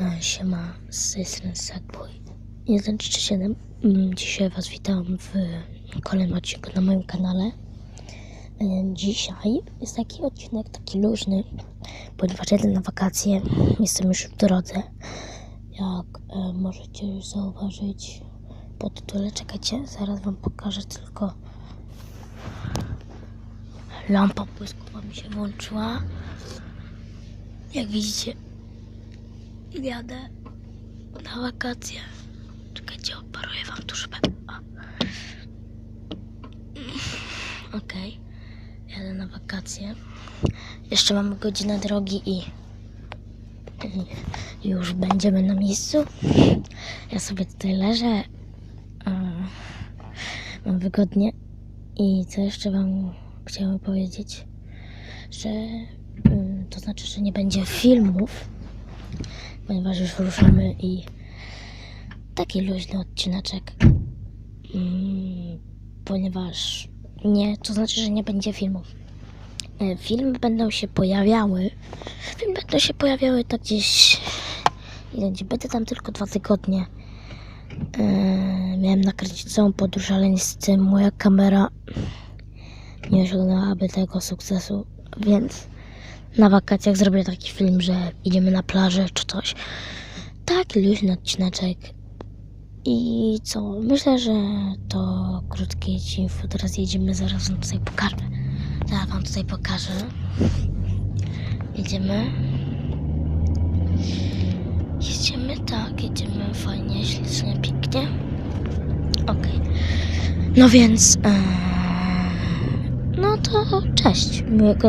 E, Siema, z tej strony Sackboy 137. Mm, Dzisiaj Was witam w kolejnym odcinku na moim kanale. E, Dzisiaj jest taki odcinek, taki luźny, ponieważ jadę na wakacje, jestem już w drodze. Jak e, możecie już zauważyć po tytule, czekajcie, zaraz Wam pokażę tylko. Lampa błyskowa mi się włączyła. Jak widzicie, jadę na wakacje. Czekajcie, oparuję wam tu szybę. O. Okej, jadę na wakacje. Jeszcze mamy godzinę drogi i, i już będziemy na miejscu. Ja sobie tutaj leżę. e, Mam wygodnie. I co jeszcze wam chciałem powiedzieć? Że mm, to znaczy, że nie będzie filmów ponieważ już ruszamy i taki luźny odcineczek, mm, ponieważ nie, to znaczy, że nie będzie filmów. E, Filmy będą się pojawiały, filmy będą się pojawiały tak gdzieś, ile gdzie będę tam tylko dwa tygodnie. E, miałem nakręcić całą podróż, ale niestety moja kamera nie osiągnęłaby tego sukcesu, więc na wakacjach zrobię taki film, że idziemy na plażę czy coś. Taki luźny odcineczek. I co? Myślę, że to krótkie info. Teraz jedziemy, zaraz wam tutaj pokażę. Zaraz wam tutaj pokażę. Jedziemy. Jedziemy, tak, jedziemy fajnie, ślicznie, pięknie. Okej. No więc... Eee, no to cześć. Miłego